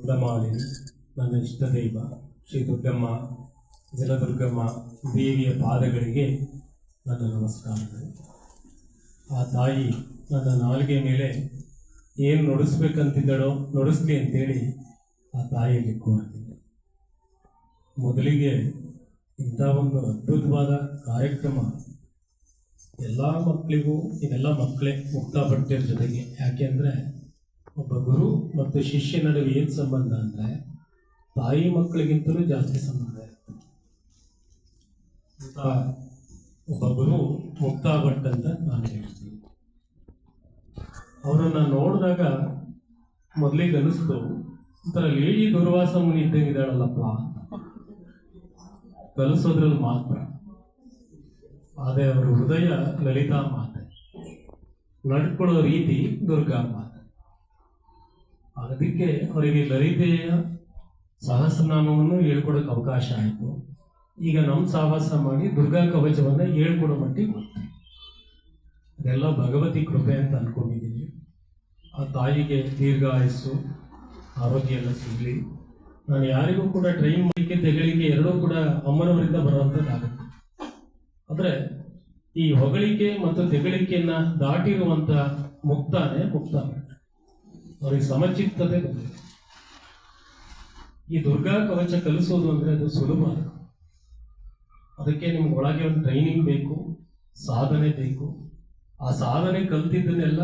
ದಂಡಮಾಲಿನಿ ನನ್ನ ಇಷ್ಟ ದೈವ, ಶ್ರೀ ದುರ್ಗಮ್ಮ, ಜಲದುರ್ಗಮ್ಮ ದೇವಿಯ ಪಾದಗಳಿಗೆ ನನ್ನ ನಮಸ್ಕಾರಗಳು. ಆ ತಾಯಿ ನನ್ನ ನಾಲ್ಗೆ ಮೇಲೆ ಏನು ನುಡಿಸ್ಬೇಕಂತಿದ್ದಳೋ ನುಡಿಸ್ಲಿ ಅಂತೇಳಿ ಆ ತಾಯಿಯಲ್ಲಿ ಕೋರ್ತೀನಿ ಮೊದಲಿಗೆ ಇಂಥ ಒಂದು ಅದ್ಭುತವಾದ ಕಾರ್ಯಕ್ರಮ ಎಲ್ಲ ಮಕ್ಕಳಿಗೂ ಇದೆಲ್ಲ ಮಕ್ಕಳೇ ಮುಕ್ತ ಬಟ್ಟೆಯ ಜೊತೆಗೆ ಯಾಕೆಂದರೆ ಒಬ್ಬ ಗುರು ಮತ್ತು ಶಿಷ್ಯ ನಡುವೆ ಏನು ಸಂಬಂಧ ಅಂದರೆ ತಾಯಿ ಮಕ್ಕಳಿಗಿಂತಲೂ ಜಾಸ್ತಿ ಸಂಬಂಧ ಇರುತ್ತೆ. ಒಬ್ಬ ಗುರು ಮುಕ್ತಾ ಭಟ್ ಅಂತ ನಾನು ಹೇಳ್ತೀನಿ. ಅವರನ್ನು ನೋಡಿದಾಗ ಮೊದಲಿಗೆ ಅನಿಸ್ತು, ಒಂಥರ ಲೇಡಿ ದುರ್ವಾಸ ಮುನಿ ಇದ್ದಂಗಿದ್ದಾಳಲ್ಲಪ್ಪ ಅಂತ ಕಲಿಸೋದ್ರಲ್ಲಿ ಮಾತ್ರ. ಆದರೆ ಅವರ ಹೃದಯ ಲಲಿತಾ ಮಾತೆ. ನಡ್ಕೊಳ್ಳೋ ರೀತಿ ದುರ್ಗಾ ಮಾತೆ. ಅದಕ್ಕೆ ಅವರಿಗೆ ಲಲಿತೆಯ ಸಹಸ್ರನಾಮವನ್ನು ಹೇಳ್ಕೊಡೋಕೆ ಅವಕಾಶ ಆಯಿತು. ಈಗ ನಮ್ಮ ಸಹವಾಸ ಮಾಡಿ ದುರ್ಗಾ ಕವಚವನ್ನು ಹೇಳ್ಕೊಡೋ ಮಟ್ಟಿಗೆ ಬರ್ತೀವಿ ಅದೆಲ್ಲ ಭಗವತಿ ಕೃಪೆ ಅಂತ ಅನ್ಕೊಂಡಿದ್ದೀನಿ. ಆ ತಾಯಿಗೆ ದೀರ್ಘಾಯಸ್ಸು, ಆರೋಗ್ಯ ಎಲ್ಲ ಸಿಗಲಿ. ನಾನು ಯಾರಿಗೂ ಕೂಡ ಟ್ರೈನ್ ಮಾಡಲಿಕ್ಕೆ ತೆಗಳಿಕೆ ಎರಡೂ ಕೂಡ ಅಮ್ಮನವರಿಂದ ಬರುವಂಥದ್ದಾಗುತ್ತೆ ಆದರೆ ಈ ಹೊಗಳಿಕೆ ಮತ್ತು ತೆಗಳಿಕೆಯನ್ನು ದಾಟಿರುವಂತ ಮುಕ್ತಾನೆ ಮುಕ್ತ ಅವರಿಗೆ ಸಮಚಿತ್ತತೆ ಬಂದಿದೆ. ಈ ದುರ್ಗಾ ಕವಚ ಕಲಿಸೋದು ಅಂದ್ರೆ ಅದು ಸುಲಭ. ಅದಕ್ಕೆ ನಿಮ್ಗೆ ಒಳಗೆ ಒಂದು ಟ್ರೈನಿಂಗ್ ಬೇಕು ಸಾಧನೆ ಬೇಕು. ಆ ಸಾಧನೆ ಕಲ್ತಿದ್ದನ್ನೆಲ್ಲ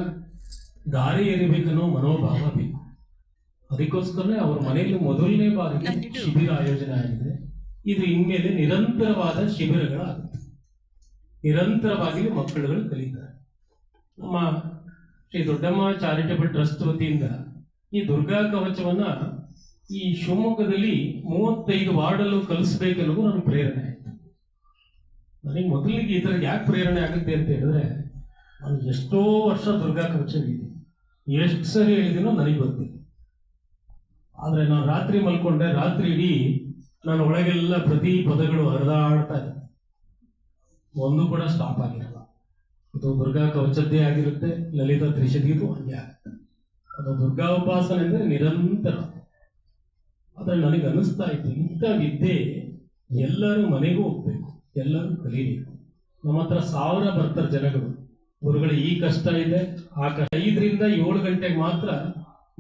ದಾರಿ ಎರಿಬೇಕನ್ನೋ ಮನೋಭಾವ ಬೇಕು. ಅದಕ್ಕೋಸ್ಕರನೇ ಅವ್ರ ಮನೆಯಲ್ಲಿ ಮೊದಲನೇ ಬಾರಿಗೆ ಶಿಬಿರ ಆಯೋಜನೆ ಆಗಿದೆ. ಇದು ಇನ್ಮೇಲೆ ನಿರಂತರವಾದ ಶಿಬಿರಗಳಾಗುತ್ತೆ. ನಿರಂತರವಾಗಿ ಮಕ್ಕಳುಗಳು ಕಲಿತಾರೆ. ನಮ್ಮ ಶ್ರೀ ದೊಡ್ಡಮ್ಮ ಚಾರಿಟೇಬಲ್ ಟ್ರಸ್ಟ್ ವತಿಯಿಂದ ಈ ದುರ್ಗಾ ಕವಚವನ್ನ ಈ ಶಿವಮೊಗ್ಗದಲ್ಲಿ ಮೂವತ್ತೈದು ವಾರ್ಡಲ್ಲೂ ಕಲಿಸ್ಬೇಕನ್ನೋದು ನನಗೆ ಪ್ರೇರಣೆ ಆಯಿತು. ನನಗೆ ಮೊದಲಿಗೆ ಈ ಥರ ಯಾಕೆ ಪ್ರೇರಣೆ ಆಗುತ್ತೆ ಅಂತ ಹೇಳಿದ್ರೆ, ನಾನು ಎಷ್ಟೋ ವರ್ಷ ದುರ್ಗಾ ಕವಚ ಹೇಳಿದ್ದೀನಿ ಎಷ್ಟು ಸರಿ ಹೇಳಿದೀನೋ ನನಗೆ ಗೊತ್ತಿಲ್ಲ. ಆದರೆ ನಾನು ರಾತ್ರಿ ಮಲ್ಕೊಂಡೆ, ರಾತ್ರಿ ಇಡೀ ನಾನು ಒಳಗೆಲ್ಲ ಪ್ರತಿ ಪದಗಳು ಹರಿದಾಡ್ತಾ ಇದೆ ಒಂದು ಕೂಡ ಸ್ಟಾಪ್ ಆಗಿರಲ್ಲ ಇದು ದುರ್ಗಾ ಕವಚದ್ದೇ ಆಗಿರುತ್ತೆ, ಲಲಿತಾ ತ್ರಿಶತಿಗೂ ಹಂಗೆ ಆಗುತ್ತೆ. ಅದು ದುರ್ಗಾ ಉಪಾಸನೆ ಅಂದರೆ ನಿರಂತರ. ಆದರೆ ನನಗೆ ಅನ್ನಿಸ್ತಾ ಇತ್ತು, ಇಂಥ ವಿದ್ಯೆ ಎಲ್ಲರೂ ಮನೆಗೂ ಹೋಗ್ಬೇಕು, ಎಲ್ಲರೂ ಕಲೀಬೇಕು. ನಮ್ಮ ಹತ್ರ ಸಾವಿರ ಬರ್ತಾರೆ ಜನಗಳು. ಗುರುಗಳು, ಈ ಕಷ್ಟ ಇದೆ, ಆ ಕಷ್ಟ. ಐದರಿಂದ ಏಳು ಗಂಟೆಗೆ ಮಾತ್ರ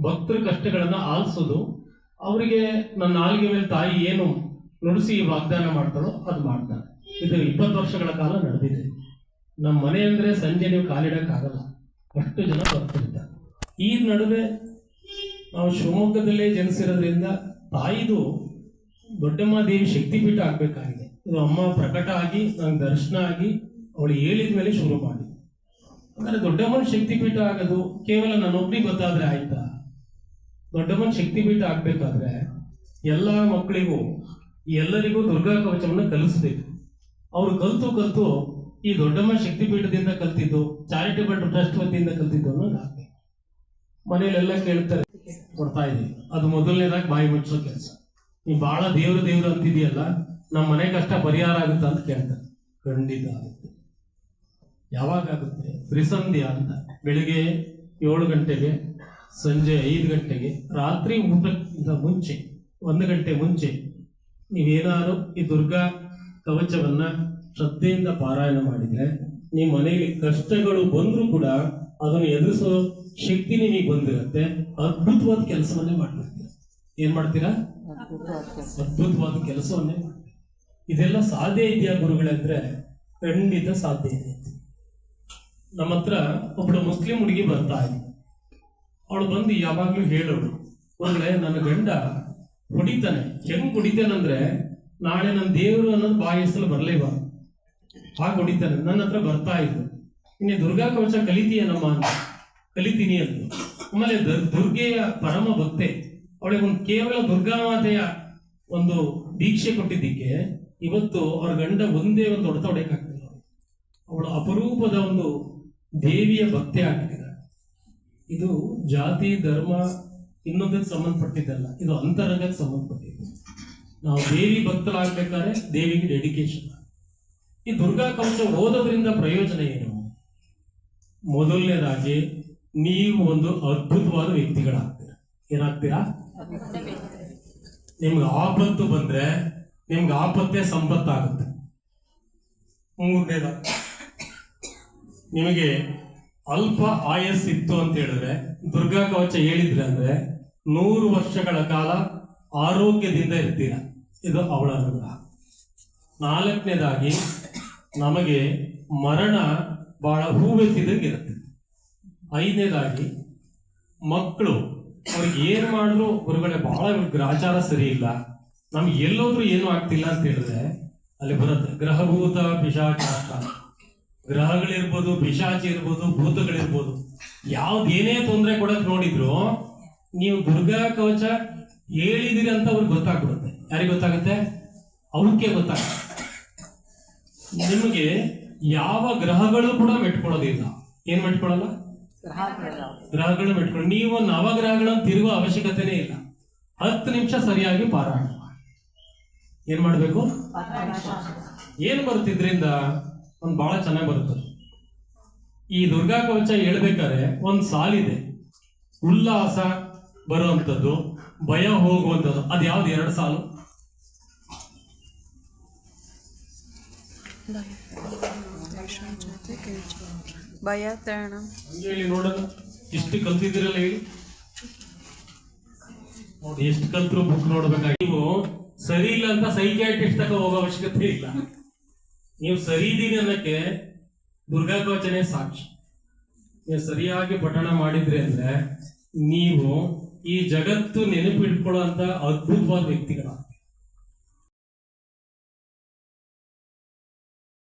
ಭಕ್ತರ ಕಷ್ಟಗಳನ್ನ ಆಲಿಸೋದು. ಅವರಿಗೆ ನನ್ನ ನಾಲ್ಗೆ ಮೇಲೆ ತಾಯಿ ಏನು ನುಡಿಸಿ ವಾಗ್ದಾನ ಮಾಡ್ತಾರೋ ಅದು ಮಾಡ್ತಾರೆ. ಇದು ಇಪ್ಪತ್ತು ವರ್ಷಗಳ ಕಾಲ ನಡೆದಿದೆ. ನಮ್ಮ ಮನೆ ಅಂದರೆ ಸಂಜೆ ನೀವು ಕಾಲಿಡೋಕ್ಕಾಗಲ್ಲ ಅಷ್ಟು ಜನ ಬರ್ತಿರ್ತಾರೆ. ಈ ನಡುವೆ ನಾವು ಶಿವಮೊಗ್ಗದಲ್ಲೇ ಜನಿಸಿರೋದ್ರಿಂದ ತಾಯಿದು ದೊಡ್ಡಮ್ಮ ದೇವಿ ಶಕ್ತಿಪೀಠ ಆಗಬೇಕಾಗಿದೆ. ಇದು ಅಮ್ಮ ಪ್ರಕಟ ಆಗಿ ನಂಗೆ ದರ್ಶನ ಆಗಿ, ಅವಳು ಹೇಳಿದ ಮೇಲೆ ಶುರು ಮಾಡಿ. ಅಂದರೆ ದೊಡ್ಡಮ್ಮನ ಶಕ್ತಿಪೀಠ ಆಗೋದು, ಕೇವಲ ನನ್ನೊಬ್ಬನಿಗೆ ಗೊತ್ತಾದರೆ ಆಯ್ತಾ? ದೊಡ್ಡಮ್ಮನ ಶಕ್ತಿಪೀಠ ಆಗಬೇಕಾದ್ರೆ ಎಲ್ಲ ಮಕ್ಕಳಿಗೂ, ಎಲ್ಲರಿಗೂ ದುರ್ಗಾ ಕವಚವನ್ನು ಕಲಿಸ್ಬೇಕು. ಅವರು ಕಲಿತು ಕಲ್ತು ಈ ದೊಡ್ಡಮ್ಮ ಶಕ್ತಿಪೀಠದಿಂದ ಕಲ್ತಿದ್ದು ಚಾರಿಟೇಬಲ್ ಟ್ರಸ್ಟ್ ವತಿಯಿಂದ ಕಲ್ತಿದ್ದು ಅನ್ನೋದು ಆಗ್ತದೆ ಮನೆಯಲ್ಲೆಲ್ಲ ಕೇಳ್ತಾರೆ, ಕೊಡ್ತಾ ಇದೀವಿ ಅದು ಮೊದಲನೇದಾಗಿ ಬಾಯಿ ಮುಚ್ಚೋ ಕೆಲಸ. ನೀವು ಬಹಳ ದೇವ್ರ ದೇವ್ರು ಅಂತಿದೆಯಲ್ಲ ನಮ್ಮ ಮನೆ ಕಷ್ಟ ಪರಿಹಾರ ಆಗುತ್ತಾ ಅಂತ ಕೇಳ್ತಾರೆ. ಖಂಡಿತ ಆಗುತ್ತೆ. ಯಾವಾಗ ಆಗುತ್ತೆ? ತ್ರಿಸಂಧ್ಯ ಅಂತ ಬೆಳಿಗ್ಗೆ ಏಳು ಗಂಟೆಗೆ, ಸಂಜೆ ಐದು ಗಂಟೆಗೆ, ರಾತ್ರಿ ಊಟಕ್ಕಿಂತ ಮುಂಚೆ, ಒಂದು ಗಂಟೆ ಮುಂಚೆ ನೀವೇನಾದ್ರು ಈ ದುರ್ಗಾ ಕವಚವನ್ನ ಶ್ರದ್ಧೆಯಿಂದ ಪಾರಾಯಣ ಮಾಡಿದ್ರೆ ನಿಮ್ಮ ಮನೆಯಲ್ಲಿ ಕಷ್ಟಗಳು ಬಂದರೂ ಕೂಡ ಅದನ್ನು ಎದುರಿಸೋ ಶಕ್ತಿ ನಿಮಗೆ ಬಂದಿರುತ್ತೆ. ಅದ್ಭುತವಾದ ಕೆಲಸವನ್ನೇ ಮಾಡ್ತಿರ್ತೀರ. ಏನ್ ಮಾಡ್ತೀರಾ? ಅದ್ಭುತವಾದ ಕೆಲಸವನ್ನೇ ಇದೆಲ್ಲ ಸಾಧ್ಯ ಇದೆಯಾ ಗುರುಗಳಂದ್ರೆ ಖಂಡಿತ ಸಾಧ್ಯ ಇದೆ. ನಮ್ಮ ಹತ್ರ ಒಬ್ಬಳು ಮುಸ್ಲಿಂ ಹುಡುಗಿ ಬರ್ತಾ ಇದ್ದ ಅವಳು ಬಂದು ಯಾವಾಗ್ಲೂ ಹೇಳೋಳು ಒಳ್ಳೆ ನನ್ನ ಗಂಡ ಹೊಡಿತಾನೆ. ಹೆಂಗ್ ಹೊಡಿತಾನಂದ್ರೆ ನಾಳೆ ನನ್ನ ದೇವರು ಅನ್ನೋದು ಬಾಯಿಸಲು ಬರ್ಲೇಬಾರ್ದು ಹಾಗೆ ಹೊಡಿತಾರೆ ನನ್ನ ಹತ್ರ ಬರ್ತಾ ಇದ್ರು. ಇನ್ನೇ ದುರ್ಗಾ ಕವಚ ಕಲಿತೀಯನಮ್ಮ ಅಂತ. ಕಲಿತೀನಿ ಅಂತ ಆಮೇಲೆ ದುರ್- ದುರ್ಗೆಯ ಪರಮ ಭಕ್ತೆ, ಅವಳಿಗೆ ಒಂದು ಕೇವಲ ದುರ್ಗಾ ಮಾತೆಯ ಒಂದು ದೀಕ್ಷೆ ಕೊಟ್ಟಿದ್ದಕ್ಕೆ ಇವತ್ತು ಅವ್ರ ಗಂಡ ಒಂದೇ ಒಂದು ಹೊಡೆತ ಹೊಡೆಯಕ್ಕಾಗ್ತಿಲ್ಲ ಅವಳು ಅಪರೂಪದ ಒಂದು ದೇವಿಯ ಭಕ್ತೆ ಆಗಿದ್ದಾರೆ ಇದು ಜಾತಿ, ಧರ್ಮ ಇನ್ನೊಂದಕ್ಕೆ ಸಂಬಂಧಪಟ್ಟಿದ್ದಲ್ಲ. ಇದು ಅಂತರಂಗಕ್ಕೆ ಸಂಬಂಧಪಟ್ಟಿದ್ದು. ನಾವು ದೇವಿ ಭಕ್ತರಾಗ್ಬೇಕಾದ್ರೆ ದೇವಿಗೆ ಡೆಡಿಕೇಶನ್ ಈ ದುರ್ಗಾ ಕವಚ ಓದೋದ್ರಿಂದ ಪ್ರಯೋಜನ ಏನು? ಮೊದಲನೇದಾಗಿ, ನೀವು ಒಂದು ಅದ್ಭುತವಾದ ವ್ಯಕ್ತಿಗಳಾಗ್ತೀರ. ಏನಾಗ್ತೀರಾ? ನಿಮ್ಗೆ ಆಪತ್ತು ಬಂದ್ರೆ, ನಿಮ್ಗೆ ಆಪತ್ತೇ ಸಂಪತ್ತಾಗುತ್ತೆ. ಮೂರನೇದ, ನಿಮಗೆ ಅಲ್ಪ ಆಯಸ್ ಇತ್ತು ಅಂತ ಹೇಳಿದ್ರೆ, ದುರ್ಗಾ ಕವಚ ಹೇಳಿದ್ರೆ ಅಂದ್ರೆ, ನೂರು ವರ್ಷಗಳ ಕಾಲ ಆರೋಗ್ಯದಿಂದ ಇರ್ತೀರ. ಇದು ಅವಳ ಅನುಗ್ರಹ. ನಾಲ್ಕನೇದಾಗಿ ನಮಗೆ ಮರಣ ಬಹಳ ಹೂವೆತ್ತಿದಂಗಿರುತ್ತೆ. ಐದನೇದಾಗಿ, ಮಕ್ಕಳು ಅವ್ರಿಗೆ ಏನು ಮಾಡಿದ್ರು ಹೊರಗಡೆ ಬಹಳ ಗ್ರಾಚಾರ ಸರಿ ಇಲ್ಲ. ನಮ್ಗೆ ಎಲ್ಲೋದ್ರೂ ಏನು ಆಗ್ತಿಲ್ಲ ಅಂತ ಹೇಳಿದ್ರೆ ಅಲ್ಲಿ ಬರುತ್ತೆ. ಗ್ರಹಭೂತ ಪಿಶಾಚಾಷ್ಟ ಗ್ರಹಗಳಿರ್ಬೋದು, ಪಿಶಾಚ ಇರ್ಬೋದು, ಭೂತಗಳಿರ್ಬೋದು. ಯಾವ್ದು ಏನೇ ತೊಂದರೆ ಕೊಡಕ್ ನೋಡಿದ್ರು ನೀವು ದುರ್ಗಾ ಕವಚ ಹೇಳಿದಿರಿ ಅಂತ ಅವ್ರಿಗೆ ಗೊತ್ತಾಗ್ಬಿಡುತ್ತೆ. ಯಾರಿಗೆ ಗೊತ್ತಾಗುತ್ತೆ? ಅವಕ್ಕೆ ಗೊತ್ತಾಗುತ್ತೆ. ನಿಮಗೆ ಯಾವ ಗ್ರಹಗಳು ಕೂಡ ಮೆಟ್ಕೊಳ್ಳೋದಿಲ್ಲ. ಏನ್ ಮೆಟ್ಕೊಳ್ಳಲ್ಲ? ಗ್ರಹಗಳು ಮೆಟ್ಕೊಂಡು ನೀವು ನವಗ್ರಹಗಳನ್ನು ತಿರುಗುವ ಅವಶ್ಯಕತೆನೇ ಇಲ್ಲ. ಹತ್ತು ನಿಮಿಷ ಸರಿಯಾಗಿ ಪಾರಾಯಣ ಮಾಡಿ. ಏನ್ ಮಾಡ್ಬೇಕು? ಏನ್ ಬರುತ್ತಿದ್ರಿಂದ ಒಂದ್ ಬಹಳ ಚೆನ್ನಾಗಿ ಬರುತ್ತೆ. ಈ ದುರ್ಗಾ ಕವಚ ಹೇಳ್ಬೇಕಾದ್ರೆ ಒಂದ್ ಸಾಲಿದೆ. ಉಲ್ಲಾಸ ಬರುವಂತದ್ದು ಭಯ ಹೋಗುವಂಥದ್ದು. ಅದ್ಯಾವ್ದು? ಎರಡು ಸಾಲು? ಭಯ ತಾಣ ಹೇಳಿ ನೋಡೋಣ ಎಷ್ಟು ಕಲ್ತಿದ್ದೀರಲ್ಲ ಹೇಳಿ? ಎಷ್ಟು ಕಲ್ತರು ಬುಕ್ ನೋಡ್ಬೇಕಾಗಿ. ನೀವು ಸರಿ ಇಲ್ಲ ಅಂತ ಸೈಕ್ಯಾಟ್ರಿಸ್ಟ್ ತಕ ಹೋಗೋ ಅವಶ್ಯಕತೆ ಇಲ್ಲ. ನೀವು ಸರಿ ಇದೀರಿ ಅನ್ನಕ್ಕೆ ದುರ್ಗಾ ಸಾಕ್ಷಿ. ನೀವು ಸರಿಯಾಗಿ ಪಠಣ ಮಾಡಿದ್ರಿ ಅಂದ್ರೆ ನೀವು ಈ ಜಗತ್ತು ನೆನಪಿಟ್ಕೊಳ್ಳೋ ಅಂತ ಅದ್ಭುತವಾದ ವ್ಯಕ್ತಿಗಳ